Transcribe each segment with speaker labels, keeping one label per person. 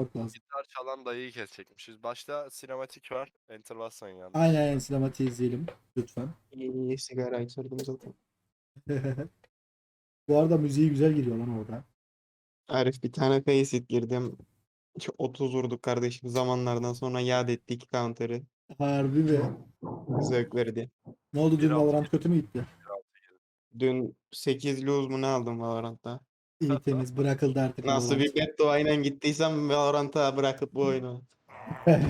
Speaker 1: atmak lazım.
Speaker 2: Gitar çalan dayıyı kesecekmişiz. Başta sinematik var. Enter basmayın yani.
Speaker 1: Aynen aynen sinematiği izleyelim lütfen.
Speaker 3: İyi, iyi sigara içirdim zaten.
Speaker 1: Bu arada müziği güzel giriyor lan orada.
Speaker 3: Arif bir tane faceit girdim. Şu 30 vurduk kardeşim zamanlardan sonra yad etti iki counter'ı.
Speaker 1: Harbi mi?
Speaker 3: Zevk verdi.
Speaker 1: Ne oldu dün Valorant kötü mü gitti?
Speaker 3: Dün 8 lose mu ne aldım Valorant'ta?
Speaker 1: İyi temiz bırakıldı artık.
Speaker 3: Nasıl bir beddua ile gittiysem Valorant'a bırakıp bu oyunu.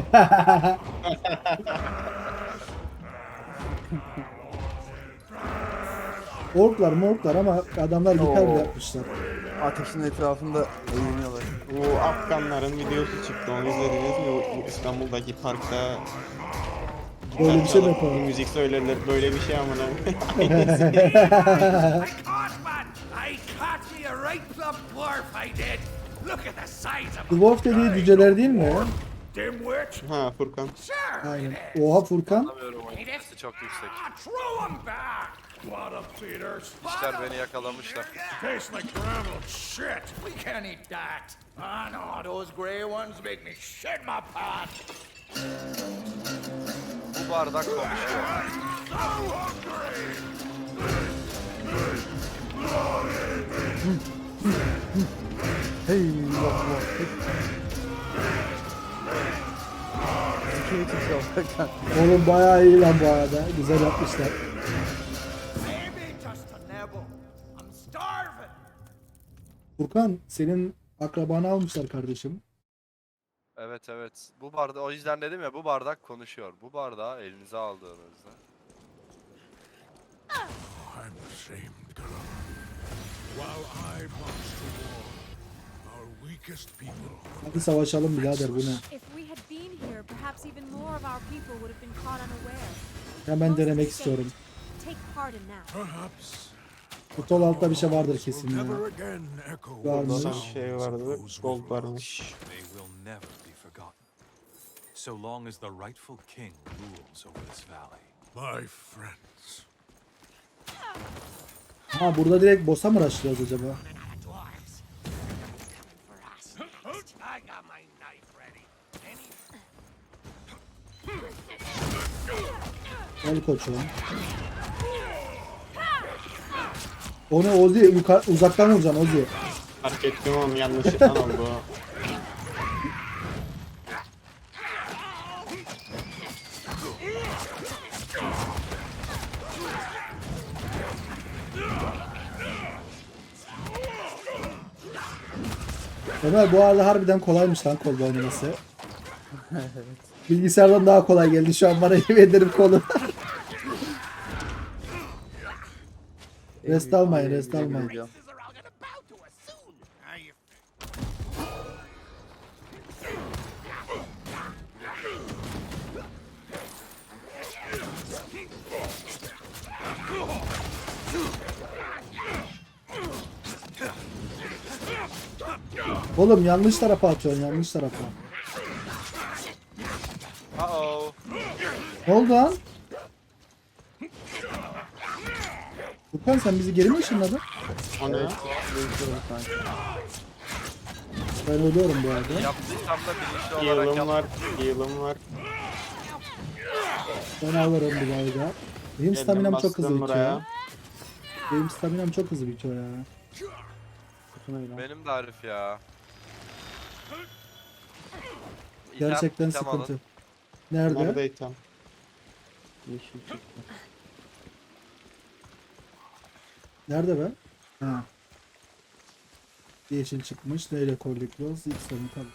Speaker 1: Orklar morklar ama adamlar gitar bile
Speaker 4: Oo.
Speaker 1: yapmışlar.
Speaker 4: Ateşin etrafında eğleniyorlar.
Speaker 3: Bu Afganların videosu çıktı onu izlediniz mi? Bu İstanbul'daki parkta
Speaker 1: Böyle bir şey mi
Speaker 3: çalıp
Speaker 1: yapalım?
Speaker 3: Müzik söylerler böyle bir şey amına.
Speaker 5: I Dwarf
Speaker 1: dediği cüceler değil mi?
Speaker 3: ha Furkan.
Speaker 1: Aynen. Oha Furkan.
Speaker 2: Anlamıyorum oyun sesi çok yüksek.
Speaker 5: Ah?
Speaker 2: İşler beni yakalamışlar.
Speaker 5: Tastes like gravel shit! We can't eat that! Ah, no, those grey ones make me shit my pants!
Speaker 2: Bu bardak konuşuyor.
Speaker 5: So hungry!
Speaker 4: Hey Allah.
Speaker 1: Oğlum bayağı iyi lan bu arada. Güzel yapmışlar.
Speaker 5: Maybe just a nibble. I'm starving!
Speaker 1: Furkan senin akrabanı almışlar kardeşim.
Speaker 2: Evet evet. Bu bardak o yüzden dedim ya bu bardak konuşuyor. Bu bardağı elinize aldığınızda.
Speaker 5: I'm ashamed, Galar. While I march to war,
Speaker 1: Hadi savaşalım birader bu ne?
Speaker 6: If we had been here, perhaps even more of our people would have been caught unaware.
Speaker 1: Hemen denemek istiyorum.
Speaker 6: Take part in that.
Speaker 5: perhaps
Speaker 1: Bu sol altta bir şey vardır kesin ya.
Speaker 5: never again echo
Speaker 1: Varmış.
Speaker 3: Burada bir şey vardı. Gold varmış.
Speaker 7: So long as the rightful king rules over this valley.
Speaker 5: My friends.
Speaker 1: Ha burada direkt boss'a mı rushlıyoruz acaba? Gel koçum. Onu Ozi yukarı, uzaktan vuracaksın Ozi.
Speaker 3: Fark ettim oğlum yanlışlıkla oldu.
Speaker 1: Ömer bu arada harbiden kolaymış lan kolda oynaması. Bilgisayardan daha kolay geldi şu an bana yemin ederim kolu. rest almayın, rest almayın. Oğlum yanlış tarafa atıyorsun, yanlış tarafa.
Speaker 2: Uh-oh.
Speaker 1: Ne oldu lan? Furkan sen bizi geri mi ışınladın?
Speaker 4: Sanki.
Speaker 1: Ben ölüyorum bu arada.
Speaker 2: Yaptıysam da bilinçli olarak
Speaker 3: var. Heal'ım var.
Speaker 1: Ben alırım bir daha da. Benim
Speaker 3: Geldim
Speaker 1: staminam çok hızlı bitiyor.
Speaker 3: buraya.
Speaker 1: Benim staminam çok hızlı bitiyor ya.
Speaker 2: Benim de Arif ya. İtem-
Speaker 1: Gerçekten
Speaker 2: item alın.
Speaker 1: sıkıntı. Nerede?
Speaker 3: Nerede item?
Speaker 4: Yeşil çıktı.
Speaker 1: Nerede be? Ha. Yeşil çıkmış. Neyle kollikliyoruz? İlk sorun tabii.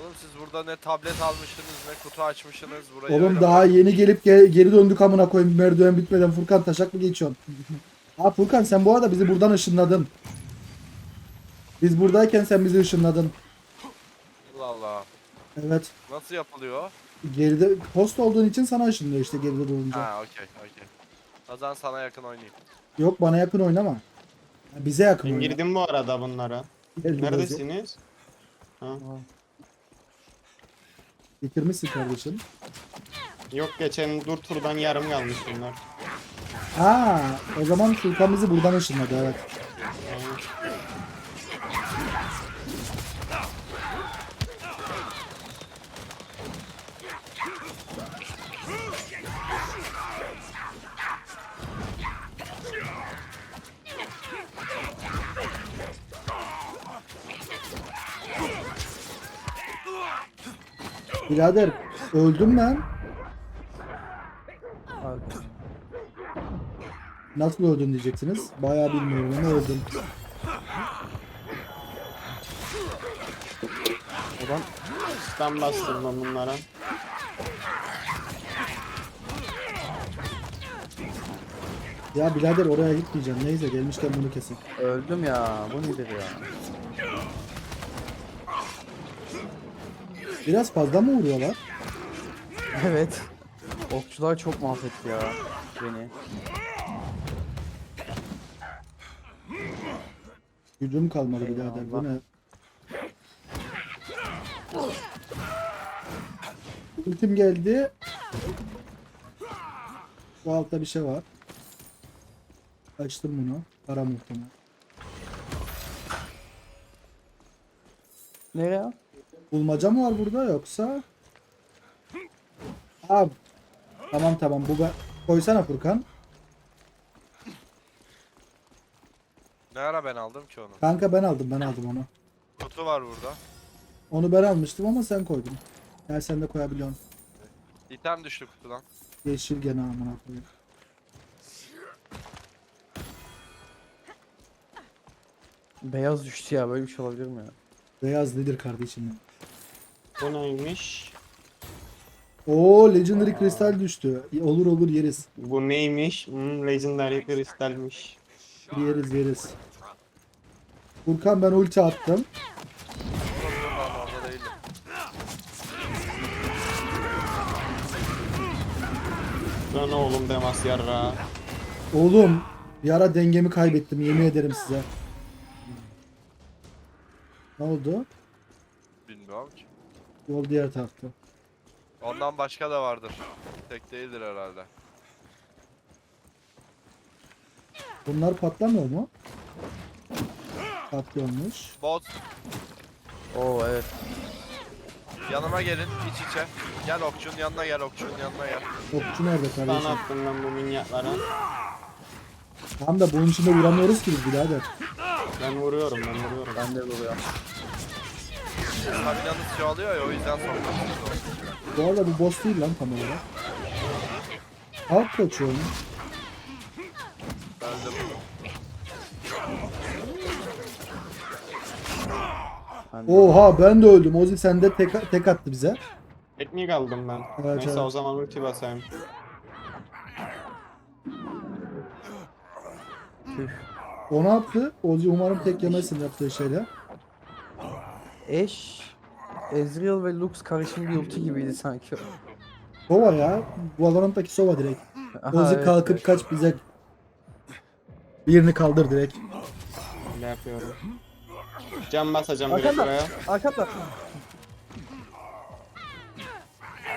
Speaker 2: Oğlum siz burada ne tablet almışsınız ne kutu açmışsınız. Burayı
Speaker 1: Oğlum
Speaker 2: öyle
Speaker 1: daha
Speaker 2: bırak-
Speaker 1: yeni gelip ge- geri döndük amına koyayım. Merdiven bitmeden Furkan taşak mı geçiyorsun? ha Furkan sen bu arada bizi buradan ışınladın. Biz buradayken sen bizi ışınladın.
Speaker 2: Allah Allah.
Speaker 1: Evet.
Speaker 2: Nasıl yapılıyor?
Speaker 1: Geride post olduğun için sana ışınlıyor işte geride durunca.
Speaker 2: Ha okey okey. O zaman sana yakın oynayayım.
Speaker 1: Yok bana yakın oynama. Ha, Bize yakın
Speaker 3: Ben
Speaker 1: oyna.
Speaker 3: girdim bu arada bunlara.
Speaker 1: Gel biraz.
Speaker 3: Neredesiniz? Ha.
Speaker 1: Bitirmişsin kardeşim.
Speaker 3: Yok geçen dur turdan yarım kalmış bunlar.
Speaker 1: Ha, o zaman Furkan bizi buradan ışınladı evet. Birader öldüm ben.
Speaker 4: Abi,
Speaker 1: Nasıl öldün diyeceksiniz. Bayağı bilmiyorum ama öldüm.
Speaker 4: Ulan
Speaker 3: Stun bastım ben bunlara.
Speaker 1: Ya birader oraya gitmeyeceğim. Neyse gelmişken bunu kesin.
Speaker 4: öldüm ya. Bu nedir ya?
Speaker 1: Biraz fazla mı vuruyorlar?
Speaker 4: Evet. Okçular çok mahvetti ya beni.
Speaker 1: Gücüm kalmadı birader. Bu ne? Ultim geldi. Bu altta bir şey var. Açtım bunu. Para muhtemelen.
Speaker 4: Nereye?
Speaker 1: Bulmaca mı var burada yoksa? Abi. Tamam tamam bu be. Koysana Furkan.
Speaker 2: Ne ara ben aldım ki onu?
Speaker 1: Kanka ben aldım ben aldım onu.
Speaker 2: Kutu var burada.
Speaker 1: Onu ben almıştım ama sen koydun. Gel sen de koyabiliyorsun.
Speaker 2: İtem düştü kutudan.
Speaker 1: Yeşil gene amına koyayım.
Speaker 4: Beyaz düştü ya. Böyle bir şey olabilir mi ya?
Speaker 1: Beyaz nedir kardeşim?
Speaker 3: Bu neymiş?
Speaker 1: Oo Legendary Kristal düştü. Olur olur yeriz.
Speaker 3: Bu neymiş? Hmm, Legendary kristalmiş.
Speaker 1: Yeriz yeriz. Furkan ben ulti attım.
Speaker 2: Lan
Speaker 3: oğlum demas yarra.
Speaker 1: Oğlum bir ara dengemi kaybettim yemin ederim size. Ne oldu?
Speaker 2: Bilmiyorum ki.
Speaker 1: Yol diğer tarafta.
Speaker 2: Ondan başka da vardır. Tek değildir herhalde.
Speaker 1: Bunlar patlamıyor mu? Patlıyormuş.
Speaker 2: Bot
Speaker 4: Oo evet.
Speaker 2: yanıma gelin iç içe. Gel okçunun yanına gel okçunun yanına gel.
Speaker 1: Okçu nerede
Speaker 3: Stun
Speaker 1: kardeşim?
Speaker 3: attım ben bu minyatlara.
Speaker 1: Tamam da bunun içinde vuramıyoruz ki biz birader.
Speaker 3: Ben vuruyorum ben vuruyorum.
Speaker 4: Ben de oluyor.
Speaker 2: Staminanız çoğalıyor ya o yüzden sokmak
Speaker 1: Bu arada bu boss değil lan tam olarak. Alt kaçıyor mu?
Speaker 2: Ben de.
Speaker 4: Ben de
Speaker 1: Oha ben de öldüm. Ozi sende tek, tek attı bize.
Speaker 3: Teknik aldım ben.
Speaker 1: Evet,
Speaker 3: Neyse
Speaker 1: evet.
Speaker 3: o zaman ulti basayım.
Speaker 1: O ne yaptı? Ozi umarım tek yemezsin yaptığı şeyle.
Speaker 4: Eş Ezreal ve Lux karışım bir ulti gibiydi sanki.
Speaker 1: Sova ya. Valorant'taki Sova direkt.
Speaker 4: Aha,
Speaker 1: Ozi
Speaker 4: evet,
Speaker 1: kalkıp
Speaker 4: evet.
Speaker 1: kaç bize birini kaldır direkt.
Speaker 3: Öyle yapıyorum. Cam basacağım direkt
Speaker 4: Arkanda.
Speaker 3: buraya.
Speaker 4: Arkada.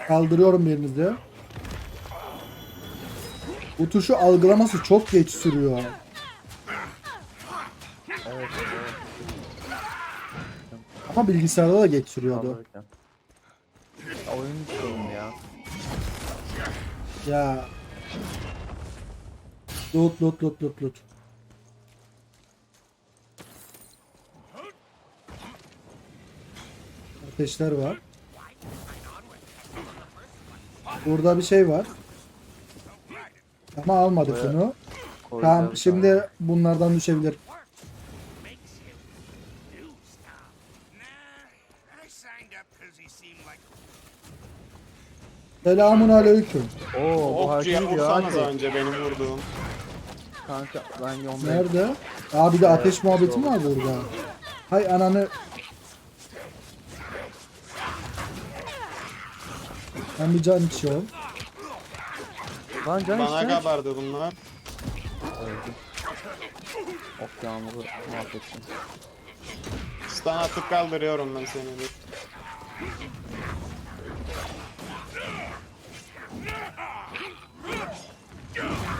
Speaker 1: Kaldırıyorum birinizi. Bu tuşu algılaması çok geç sürüyor. Ama bilgisayarda da geç sürüyordu.
Speaker 4: Kaldırırken. Ya oyun sorunu ya.
Speaker 1: Ya. Loot loot loot loot loot. Ateşler var. Burada bir şey var. Ama almadık
Speaker 4: Buraya
Speaker 1: bunu. Tamam şimdi bunlardan düşebilir. Selamun aleyküm.
Speaker 4: Oo bu
Speaker 3: Okçuya
Speaker 4: ediyor
Speaker 3: vursanız
Speaker 4: hadi.
Speaker 3: önce benim vurduğum.
Speaker 4: Kanka ben yondayım.
Speaker 1: Nerede? Aa bir de ateş muhabbeti mi var burada? Hay ananı. Ben bir can içiyorum.
Speaker 4: Lan can
Speaker 3: Bana
Speaker 4: işte.
Speaker 3: kabardı bunlar.
Speaker 4: Öldü. Ok yağmuru mahvettim.
Speaker 3: Stun atıp kaldırıyorum ben seni. dur.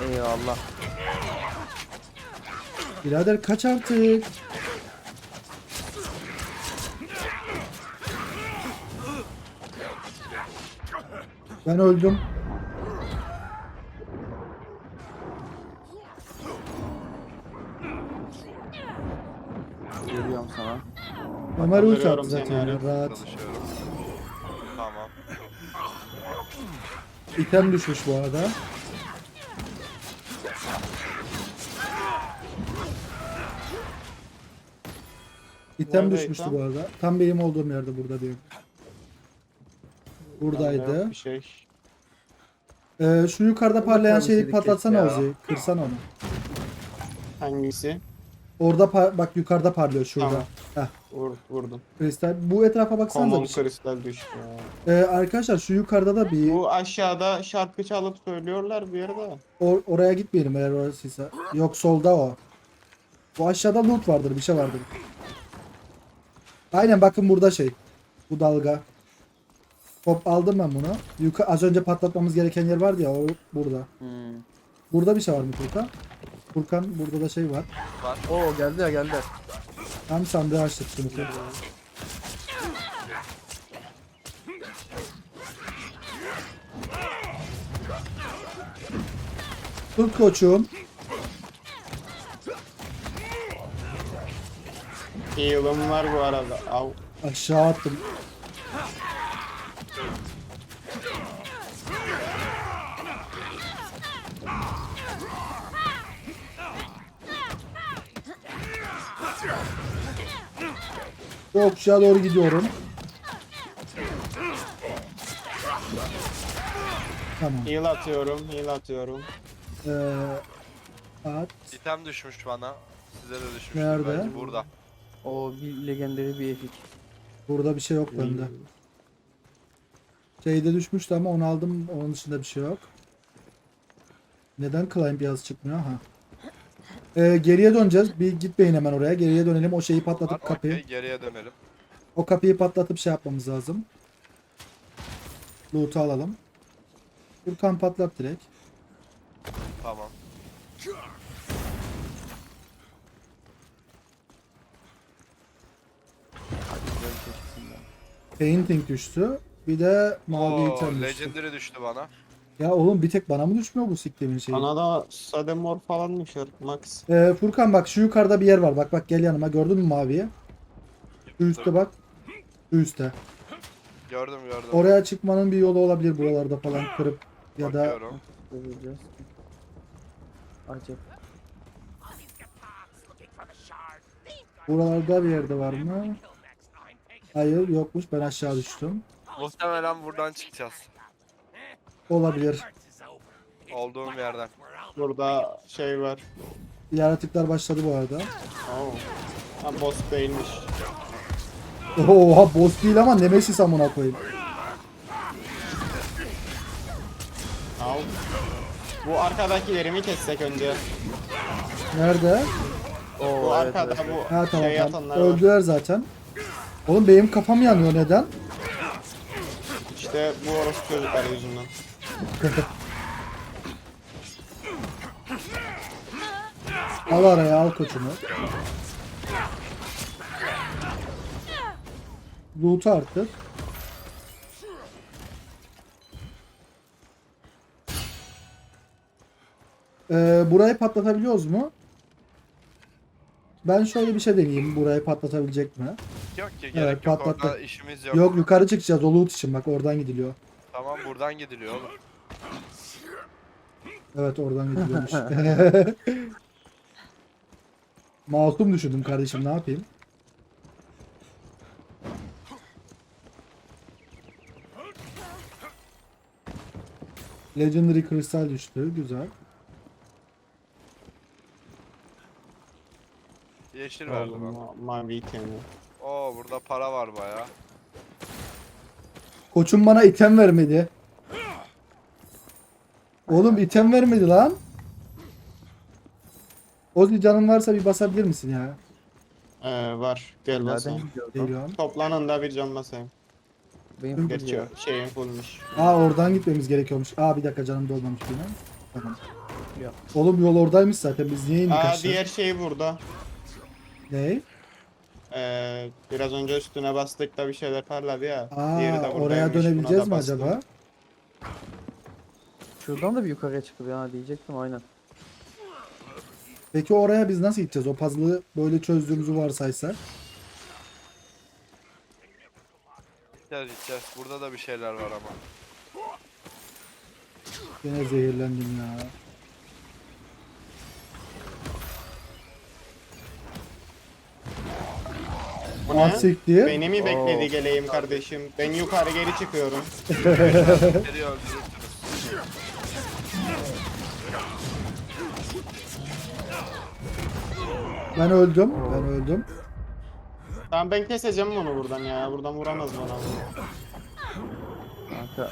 Speaker 4: Eyvallah.
Speaker 1: Birader kaç artık. Ben öldüm.
Speaker 4: Geliyorum sana.
Speaker 1: Ömer
Speaker 3: Kaldırıyorum
Speaker 1: attı zaten rahat.
Speaker 2: Çalışıyorum.
Speaker 1: İtem düşmüş bu arada. İtem
Speaker 3: Nerede
Speaker 1: düşmüştü bu arada. Tam benim olduğum yerde burada diyor.
Speaker 3: Bende
Speaker 1: Buradaydı.
Speaker 3: yok Bir şey.
Speaker 1: Ee, şu yukarıda parlayan şeyi patlatsana. Ozi. Kırsan onu.
Speaker 3: Hangisi?
Speaker 1: Orada par- bak yukarıda parlıyor şurada.
Speaker 3: Tamam.
Speaker 1: Heh,
Speaker 3: Vur, vurdum.
Speaker 1: kristal. Bu etrafa baksanıza
Speaker 3: Common
Speaker 1: bir
Speaker 3: kristal düştü. ya.
Speaker 1: Ee, arkadaşlar şu yukarıda da bir
Speaker 3: Bu aşağıda şarkı çalıp söylüyorlar bir yerde.
Speaker 1: or- oraya gitmeyelim eğer orasıysa. Yok solda o. Bu aşağıda loot vardır bir şey vardır. Aynen bakın burada şey. Bu dalga. Hop aldım ben bunu. Yuka az önce patlatmamız gereken yer vardı ya o burada.
Speaker 4: Hmm.
Speaker 1: Burada bir şey var mı Furkan? Furkan burada da şey var.
Speaker 4: Oo geldi ya geldi.
Speaker 1: Tam sandığı açtık şimdi. Tut koçum.
Speaker 3: Heal'ım var bu arada. Av.
Speaker 1: Aşağı attım. Okçuya doğru gidiyorum. Tamam.
Speaker 3: Heal atıyorum, heal atıyorum.
Speaker 1: Ee, at.
Speaker 2: İtem düşmüş bana. Size de düşmüş.
Speaker 1: Nerede?
Speaker 2: Belki burada.
Speaker 4: O bir legendary bir epik.
Speaker 1: Burada bir şey yok bende. Şeyde düşmüştü ama onu aldım. Onun dışında bir şey yok. Neden climb yazı çıkmıyor? Ha. Ee, geriye döneceğiz. Bir gitmeyin hemen oraya. Geriye dönelim. O şeyi
Speaker 2: Var.
Speaker 1: patlatıp kapıyı.
Speaker 2: Okey, geriye dönelim.
Speaker 1: O kapıyı patlatıp şey yapmamız lazım. Loot'u alalım. Furkan patlat direkt.
Speaker 2: Tamam.
Speaker 1: Painting düştü. Bir de mavi
Speaker 2: Oo,
Speaker 1: item düştü.
Speaker 2: Legendary düştü bana.
Speaker 1: Ya oğlum bir tek bana mı düşmüyor bu siktimin şeyi?
Speaker 3: Bana da Sademor falan düşer Max.
Speaker 1: Ee, Furkan bak şu yukarıda bir yer var. Bak bak gel yanıma. Gördün mü maviyi? Şu üstte bak. Şu üstte.
Speaker 2: Gördüm gördüm.
Speaker 1: Oraya çıkmanın bir yolu olabilir buralarda falan kırıp ya da
Speaker 2: Bakıyorum.
Speaker 4: Göreceğiz. Acep.
Speaker 1: buralarda bir yerde var mı? Hayır yokmuş. Ben aşağı düştüm.
Speaker 2: Muhtemelen buradan çıkacağız.
Speaker 1: Olabilir.
Speaker 2: Olduğum yerden.
Speaker 3: Burada şey var.
Speaker 1: Yaratıklar başladı bu arada.
Speaker 3: Oo. Ha boss değilmiş.
Speaker 1: Oha boss değil ama Nemesis amına koyayım.
Speaker 3: Al. Bu arkadakilerimi kessek önce.
Speaker 1: Nerede?
Speaker 3: Bu
Speaker 4: Oo evet,
Speaker 3: arkada
Speaker 4: evet, evet.
Speaker 3: bu
Speaker 1: Ha tamam
Speaker 3: şey
Speaker 1: tamam.
Speaker 3: atanlar var.
Speaker 1: Öldüler zaten. Oğlum benim kafam yanıyor neden?
Speaker 3: İşte bu orospu çocukları yüzünden.
Speaker 1: Al araya al koçumu. Loot'u arttır. Ee, burayı patlatabiliyoruz mu? Ben şöyle bir şey deneyeyim. Burayı patlatabilecek mi?
Speaker 2: Yok ki gerek
Speaker 1: Evet,
Speaker 2: yok
Speaker 1: patlattı.
Speaker 2: orada işimiz yok.
Speaker 1: Yok yukarı çıkacağız o loot için bak oradan gidiliyor.
Speaker 2: Tamam buradan gidiliyor oğlum.
Speaker 1: Evet oradan gidiliyormuş. Masum düşündüm kardeşim ne yapayım? Legendary kristal düştü. Güzel.
Speaker 2: Yeşil verdi bana.
Speaker 3: Ma- mavi itemi.
Speaker 2: Burada para var baya.
Speaker 1: Koçum bana item vermedi. Oğlum item vermedi lan. Ozi canın varsa bir basabilir misin ya?
Speaker 3: Ee, var. Gel basayım.
Speaker 1: Geliyorum.
Speaker 3: Toplanın da bir can basayım.
Speaker 4: Benim full
Speaker 3: Gerçi
Speaker 4: ya.
Speaker 3: şeyin fullmuş.
Speaker 1: Aa oradan gitmemiz gerekiyormuş. Aa bir dakika canım dolmamış benim. Tamam.
Speaker 4: Ya.
Speaker 1: Oğlum yol oradaymış zaten biz niye indik
Speaker 3: Aa
Speaker 1: aşağı?
Speaker 3: diğer şey burada.
Speaker 1: Ne?
Speaker 3: Ee, biraz önce üstüne bastık da bir şeyler parladı ya.
Speaker 1: Aa
Speaker 3: Diğeri de
Speaker 1: oraya
Speaker 3: buradaymış, buna
Speaker 1: dönebileceğiz
Speaker 3: da
Speaker 1: mi
Speaker 3: bastım.
Speaker 1: acaba?
Speaker 4: Şuradan da bir yukarıya çıkıyor ha diyecektim aynen.
Speaker 1: Peki oraya biz nasıl gideceğiz? O puzzle'ı böyle çözdüğümüzü varsaysak.
Speaker 2: Gideceğiz gideceğiz. Burada da bir şeyler var ama.
Speaker 1: Gene zehirlendim ya.
Speaker 3: Bu ne?
Speaker 1: Ah siktir.
Speaker 3: Beni mi bekledi geleyim kardeşim? Ben yukarı geri çıkıyorum.
Speaker 2: Öldürürsünüz.
Speaker 1: Ben öldüm. Ben öldüm.
Speaker 3: Tamam ben keseceğim bunu buradan ya. Buradan vuramaz bana.
Speaker 4: Kanka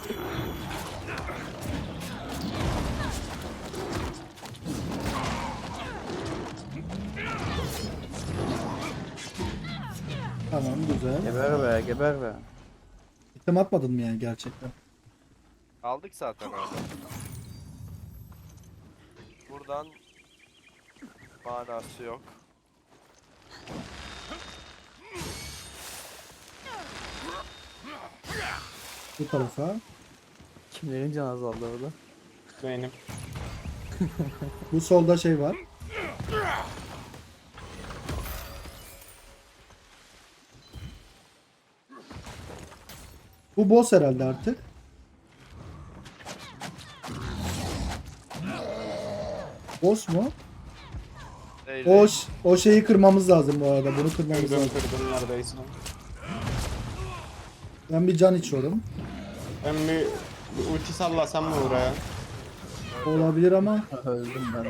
Speaker 1: Tamam güzel.
Speaker 4: geber be geber be.
Speaker 1: İtem atmadın mı yani gerçekten?
Speaker 2: Aldık zaten orada. Buradan manası yok.
Speaker 1: Bu tarafa.
Speaker 4: Kimlerin canı azaldı orada?
Speaker 3: Benim.
Speaker 1: Bu solda şey var. Bu boss herhalde artık. Boss mu?
Speaker 2: Değil,
Speaker 1: O,
Speaker 2: değil.
Speaker 1: ş- o şeyi kırmamız lazım bu arada. Bunu kırmamız
Speaker 3: Kırdım
Speaker 1: lazım.
Speaker 3: kırdım neredeyse.
Speaker 1: Ben bir can içiyorum.
Speaker 3: Ben bir, bir ulti sallasam mı buraya?
Speaker 1: Olabilir ama
Speaker 4: Öldüm ben de.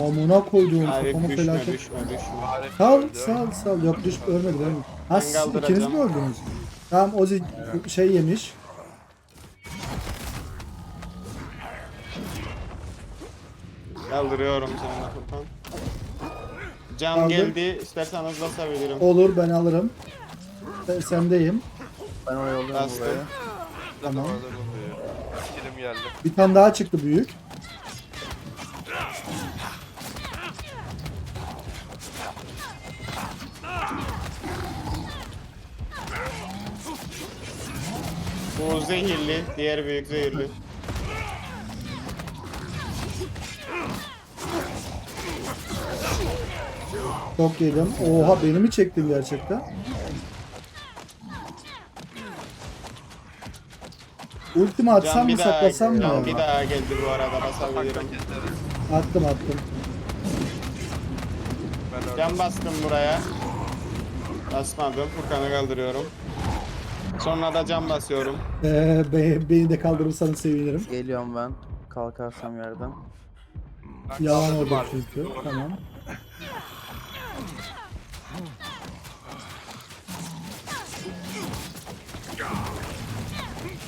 Speaker 1: Amına koyduğum
Speaker 3: Arif
Speaker 1: kafama
Speaker 3: düşme
Speaker 1: felaket.
Speaker 3: düşme düşme.
Speaker 2: Arif
Speaker 1: Sal
Speaker 2: öldü.
Speaker 1: sal sal. Yok düş ölmedi ölmedi. Ha
Speaker 3: Ben
Speaker 1: siz
Speaker 3: kaldıracağım.
Speaker 1: ikiniz mi öldünüz? Tamam Ozi şey yemiş.
Speaker 3: Kaldırıyorum seni Furkan. Cam
Speaker 1: Aldım.
Speaker 3: geldi. İsterseniz basabilirim.
Speaker 1: Olur ben alırım. Ben sendeyim.
Speaker 4: Ben oraya alıyorum
Speaker 3: Bastım.
Speaker 4: buraya.
Speaker 1: Tamam.
Speaker 2: Kilim geldi.
Speaker 1: Bir tane daha çıktı büyük.
Speaker 3: Zehirli. Diğer büyük zehirli.
Speaker 1: Çok yedim. Oha beni mi çektin gerçekten? Ultimi atsam mı saklasam mı?
Speaker 3: can bir daha geldi bu arada basabilirim.
Speaker 1: Attım attım.
Speaker 3: Can bastım buraya. Basmadım. Furkan'ı kaldırıyorum. Sonra da can basıyorum.
Speaker 1: Ee, be- beni de kaldırırsanız sevinirim.
Speaker 4: Geliyorum ben. Kalkarsam yerden.
Speaker 1: Yalan
Speaker 2: Arif'i.
Speaker 1: çünkü. Tamam.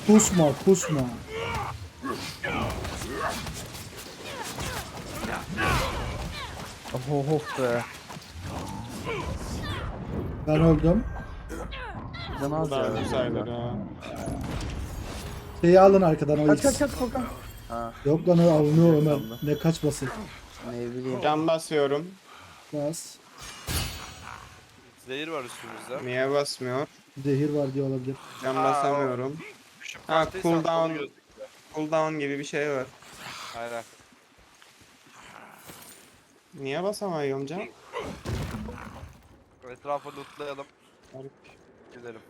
Speaker 1: Kusma kusma.
Speaker 4: Oh oh be.
Speaker 1: Ben öldüm.
Speaker 4: Canı az
Speaker 3: Bu da
Speaker 4: ya.
Speaker 3: ya.
Speaker 1: Şeyi alın arkadan o
Speaker 4: Kaç
Speaker 1: X.
Speaker 4: kaç kaç Furkan. Ha
Speaker 1: Yok lan o alınıyor Ömer. Ne kaçması.
Speaker 4: ne bileyim.
Speaker 3: Can basıyorum.
Speaker 1: Bas.
Speaker 2: Zehir var üstümüzde.
Speaker 3: Niye basmıyor?
Speaker 1: Zehir var diye olabilir.
Speaker 3: Can
Speaker 2: Aa,
Speaker 3: basamıyorum. Ha, cooldown. Cooldown gibi bir şey var.
Speaker 2: Aynen.
Speaker 3: Niye basamıyorum can?
Speaker 2: Etrafı lootlayalım.
Speaker 3: Garip.
Speaker 2: Gidelim.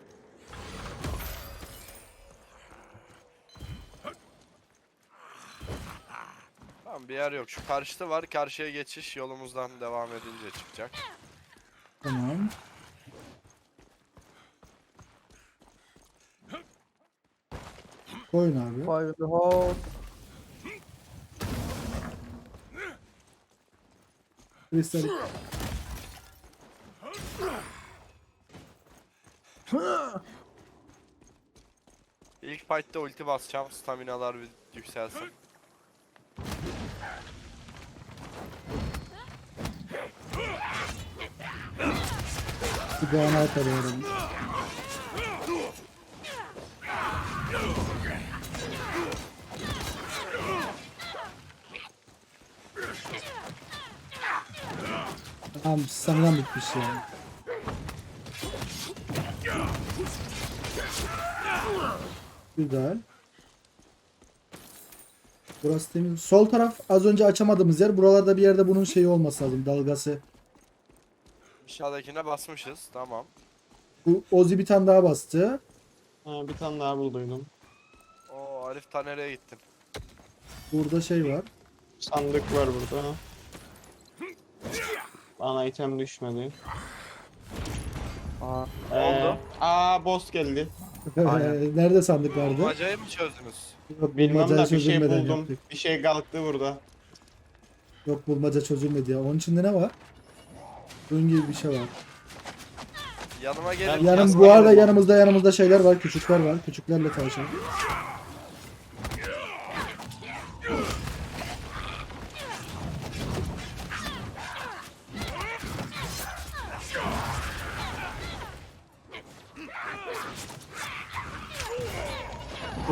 Speaker 2: Tamam bir yer yok. Şu karşıda var. Karşıya geçiş yolumuzdan devam edince çıkacak.
Speaker 1: Tamam. Koyun abi.
Speaker 4: Fire the hole.
Speaker 1: Kristal.
Speaker 2: İlk fight'ta ulti basacağım. Staminalar yükselsin.
Speaker 1: Sigara atarıyorum. Tamam sanırım bitmiş ya. Güzel. Burası temiz. Sol taraf az önce açamadığımız yer. Buralarda bir yerde bunun şeyi olması lazım. Dalgası.
Speaker 2: Aşağıdakine basmışız. Tamam.
Speaker 1: Bu Ozi bir tane daha bastı.
Speaker 3: Ha, bir tane daha bulduydum.
Speaker 2: Oo Arif ta nereye gittin?
Speaker 1: Burada şey var.
Speaker 3: Sandık var burada. Bana item düşmedi.
Speaker 4: Aa,
Speaker 3: Ee,
Speaker 2: oldu?
Speaker 3: aa boss geldi.
Speaker 4: Aynen.
Speaker 1: Nerede sandık vardı?
Speaker 2: Bulmacayı mı çözdünüz?
Speaker 1: Yok
Speaker 3: Bilmem
Speaker 1: bulmaca
Speaker 3: de bir şey
Speaker 1: çözülmeden
Speaker 3: buldum.
Speaker 1: yaptık.
Speaker 3: Bir şey kalktı burada.
Speaker 1: Yok bulmaca çözülmedi ya. Onun içinde ne var? Bunun gibi bir şey var.
Speaker 2: Yanıma gelin.
Speaker 1: Yanım
Speaker 2: yazma
Speaker 1: bu arada yanımızda yanımızda şeyler var, küçükler var. Küçüklerle tanışalım.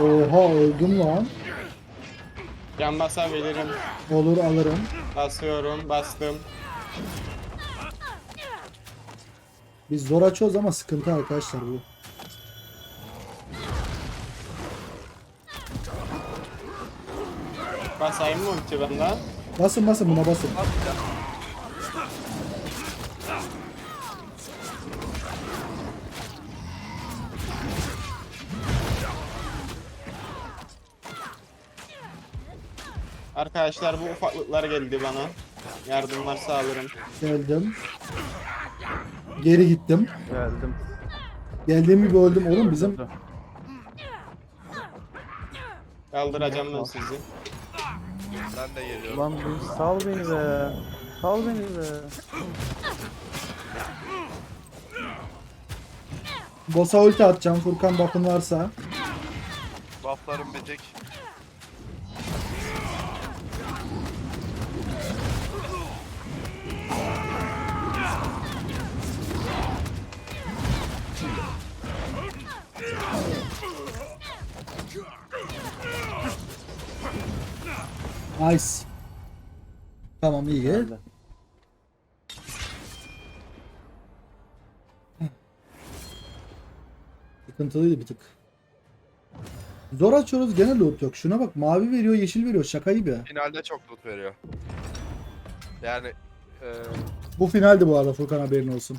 Speaker 1: Oha öldüm lan.
Speaker 3: Can basabilirim.
Speaker 1: Olur alırım.
Speaker 3: Basıyorum. Bastım.
Speaker 1: Biz zor açıyoruz ama sıkıntı arkadaşlar bu.
Speaker 3: Basayım mı ulti benden?
Speaker 1: Basın basın buna basın.
Speaker 2: Bak
Speaker 3: Arkadaşlar bu ufaklıklar geldi bana. Yardımlar sağlarım.
Speaker 1: Geldim. Geri gittim.
Speaker 4: geldim.
Speaker 1: Geldiğim gibi öldüm. Oğlum bizim
Speaker 3: Kaldıracağım ben sizi.
Speaker 2: Ben de geliyorum.
Speaker 4: Ulan bir sal beni be. Sal beni be.
Speaker 1: boss'a ulti atacağım. Furkan bakın varsa.
Speaker 2: Bufflarım bitik.
Speaker 1: Nice. Tamam iyi.
Speaker 4: Geldi.
Speaker 1: Sıkıntılıydı bir tık. Zor açıyoruz gene loot yok. Şuna bak mavi veriyor yeşil veriyor şaka gibi.
Speaker 2: Finalde çok loot veriyor. Yani e,
Speaker 1: Bu finaldi bu arada Furkan haberin olsun.